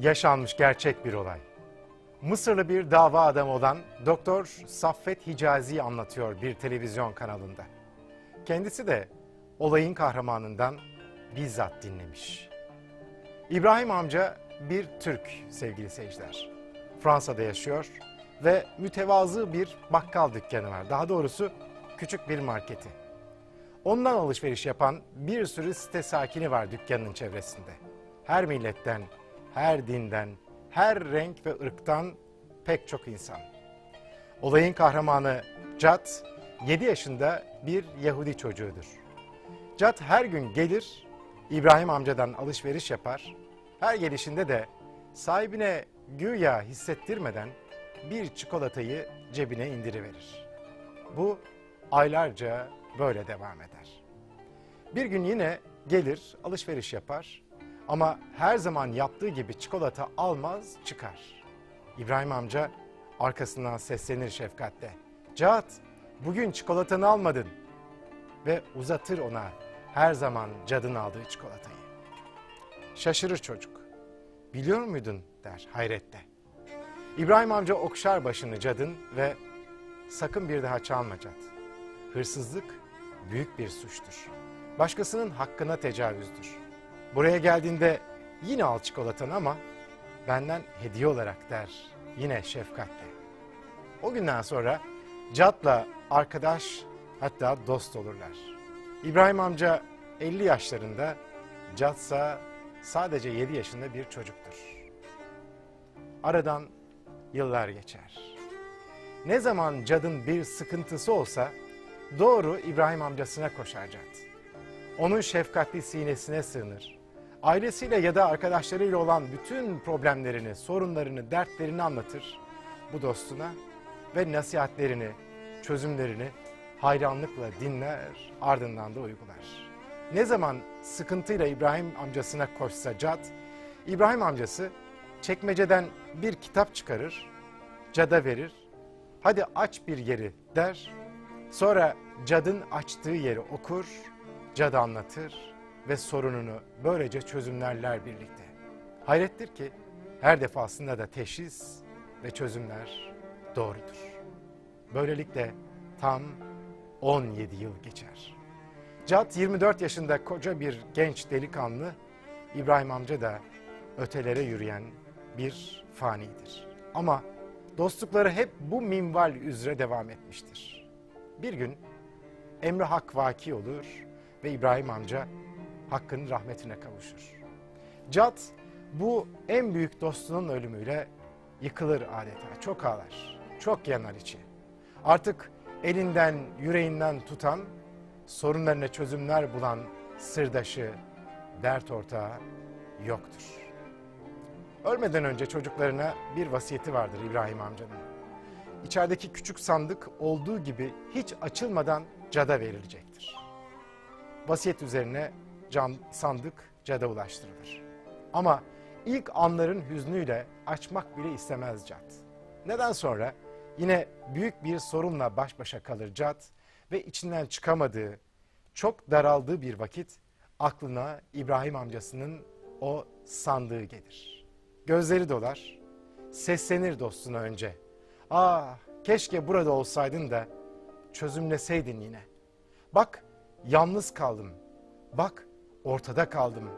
yaşanmış gerçek bir olay. Mısırlı bir dava adamı olan Doktor Saffet Hicazi anlatıyor bir televizyon kanalında. Kendisi de olayın kahramanından bizzat dinlemiş. İbrahim amca bir Türk sevgili seyirciler. Fransa'da yaşıyor ve mütevazı bir bakkal dükkanı var. Daha doğrusu küçük bir marketi. Ondan alışveriş yapan bir sürü site sakini var dükkanın çevresinde. Her milletten, her dinden, her renk ve ırktan pek çok insan. Olayın kahramanı Cat, 7 yaşında bir Yahudi çocuğudur. Cat her gün gelir, İbrahim amcadan alışveriş yapar. Her gelişinde de sahibine güya hissettirmeden bir çikolatayı cebine indiriverir. Bu aylarca böyle devam eder. Bir gün yine gelir alışveriş yapar ama her zaman yaptığı gibi çikolata almaz çıkar. İbrahim amca arkasından seslenir şefkatle. Cahat bugün çikolatanı almadın ve uzatır ona her zaman cadın aldığı çikolatayı. Şaşırır çocuk. Biliyor muydun der hayretle. İbrahim amca okşar başını cadın ve sakın bir daha çalma cad. Hırsızlık büyük bir suçtur. Başkasının hakkına tecavüzdür. Buraya geldiğinde yine al çikolatanı ama benden hediye olarak der yine şefkatle. O günden sonra Cad'la arkadaş hatta dost olurlar. İbrahim amca 50 yaşlarında, Cad'sa sadece 7 yaşında bir çocuktur. Aradan yıllar geçer. Ne zaman Cad'ın bir sıkıntısı olsa doğru İbrahim amcasına koşar Cad. Onun şefkatli sinesine sığınır. Ailesiyle ya da arkadaşlarıyla olan bütün problemlerini, sorunlarını, dertlerini anlatır bu dostuna ve nasihatlerini, çözümlerini hayranlıkla dinler, ardından da uygular. Ne zaman sıkıntıyla İbrahim amcasına koşsa Cad, İbrahim amcası çekmeceden bir kitap çıkarır, Cad'a verir. Hadi aç bir yeri der. Sonra Cad'ın açtığı yeri okur, Cad'a anlatır ve sorununu böylece çözümlerler birlikte. Hayrettir ki her defasında da teşhis ve çözümler doğrudur. Böylelikle tam 17 yıl geçer. Cad 24 yaşında koca bir genç delikanlı, İbrahim amca da ötelere yürüyen bir fanidir. Ama dostlukları hep bu minval üzere devam etmiştir. Bir gün emri hak vaki olur ve İbrahim amca hakkın rahmetine kavuşur. Cad bu en büyük dostunun ölümüyle yıkılır adeta. Çok ağlar, çok yanar içi. Artık elinden, yüreğinden tutan, sorunlarına çözümler bulan sırdaşı, dert ortağı yoktur. Ölmeden önce çocuklarına bir vasiyeti vardır İbrahim amcanın. İçerideki küçük sandık olduğu gibi hiç açılmadan cada verilecektir. Vasiyet üzerine can, sandık cada ulaştırılır. Ama ilk anların hüznüyle açmak bile istemez Cad. Neden sonra yine büyük bir sorunla baş başa kalır Cad ve içinden çıkamadığı, çok daraldığı bir vakit aklına İbrahim amcasının o sandığı gelir. Gözleri dolar, seslenir dostuna önce. Ah keşke burada olsaydın da çözümleseydin yine. Bak yalnız kaldım, bak ortada kaldım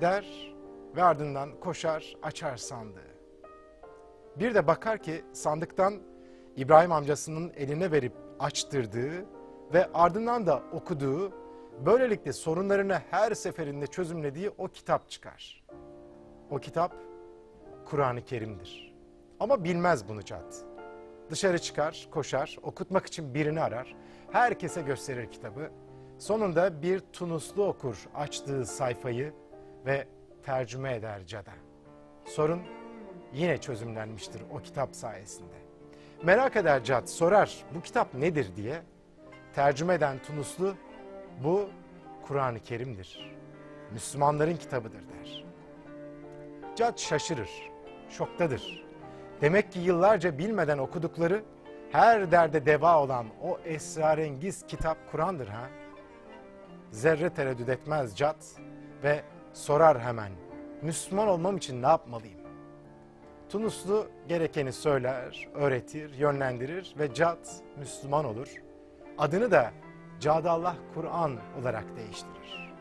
der ve ardından koşar açar sandığı. Bir de bakar ki sandıktan İbrahim amcasının eline verip açtırdığı ve ardından da okuduğu, böylelikle sorunlarını her seferinde çözümlediği o kitap çıkar. O kitap Kur'an-ı Kerim'dir. Ama bilmez bunu Cad. Dışarı çıkar, koşar, okutmak için birini arar, herkese gösterir kitabı. Sonunda bir Tunuslu okur açtığı sayfayı ve tercüme eder Cad'a. Sorun yine çözümlenmiştir o kitap sayesinde. Merak eder Cad, sorar bu kitap nedir diye. Tercüme eden Tunuslu bu Kur'an-ı Kerim'dir. Müslümanların kitabıdır der. Cad şaşırır, şoktadır. Demek ki yıllarca bilmeden okudukları her derde deva olan o esrarengiz kitap Kur'an'dır ha. Zerre tereddüt etmez Cad ve sorar hemen. Müslüman olmam için ne yapmalıyım? Tunuslu gerekeni söyler, öğretir, yönlendirir ve Cad Müslüman olur. Adını da Cadallah Kur'an olarak değiştirir.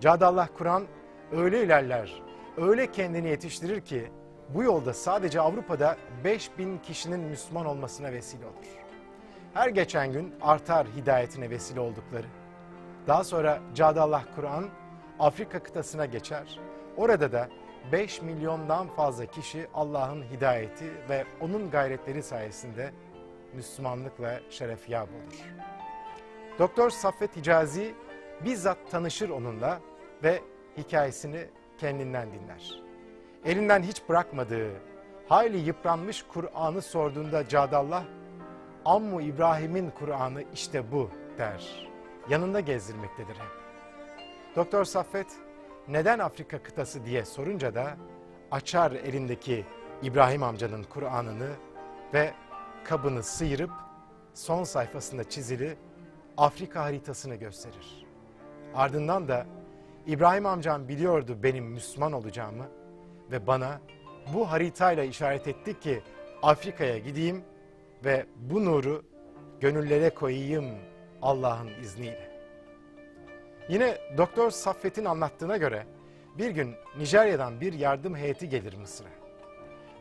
Cadallah Kur'an öyle ilerler, öyle kendini yetiştirir ki bu yolda sadece Avrupa'da 5000 kişinin Müslüman olmasına vesile olur. Her geçen gün artar hidayetine vesile oldukları. Daha sonra Cadallah Kur'an Afrika kıtasına geçer. Orada da 5 milyondan fazla kişi Allah'ın hidayeti ve onun gayretleri sayesinde Müslümanlıkla şerefyab olur. Doktor Saffet Hicazi bizzat tanışır onunla ve hikayesini kendinden dinler. Elinden hiç bırakmadığı, hayli yıpranmış Kur'an'ı sorduğunda Cadallah, Ammu İbrahim'in Kur'an'ı işte bu der. Yanında gezdirmektedir hep. Doktor Saffet neden Afrika kıtası diye sorunca da açar elindeki İbrahim amcanın Kur'an'ını ve kabını sıyırıp son sayfasında çizili Afrika haritasını gösterir. Ardından da İbrahim amcam biliyordu benim Müslüman olacağımı ve bana bu haritayla işaret etti ki Afrika'ya gideyim ve bu nuru gönüllere koyayım Allah'ın izniyle. Yine Doktor Saffet'in anlattığına göre bir gün Nijerya'dan bir yardım heyeti gelir Mısır'a.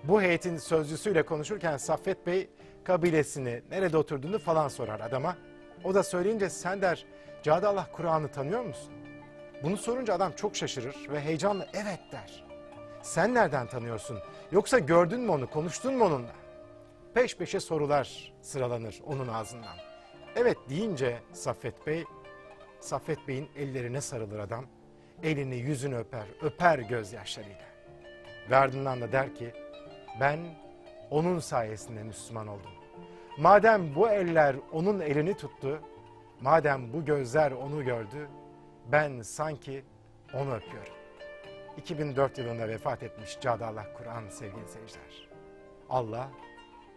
Bu heyetin sözcüsüyle konuşurken Saffet Bey kabilesini, nerede oturduğunu falan sorar adama. O da söyleyince sen der Cadallah Kur'an'ı tanıyor musun? Bunu sorunca adam çok şaşırır ve heyecanla evet der. Sen nereden tanıyorsun? Yoksa gördün mü onu, konuştun mu onunla? Peş peşe sorular sıralanır onun ağzından. Evet deyince Saffet Bey, Saffet Bey'in ellerine sarılır adam. Elini yüzünü öper, öper gözyaşlarıyla. Ve ardından da der ki, ben onun sayesinde Müslüman oldum. Madem bu eller onun elini tuttu, madem bu gözler onu gördü, ben sanki onu öpüyorum. 2004 yılında vefat etmiş Cadallah Kur'an sevgili seyirciler. Allah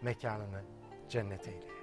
mekanını cennet eyle.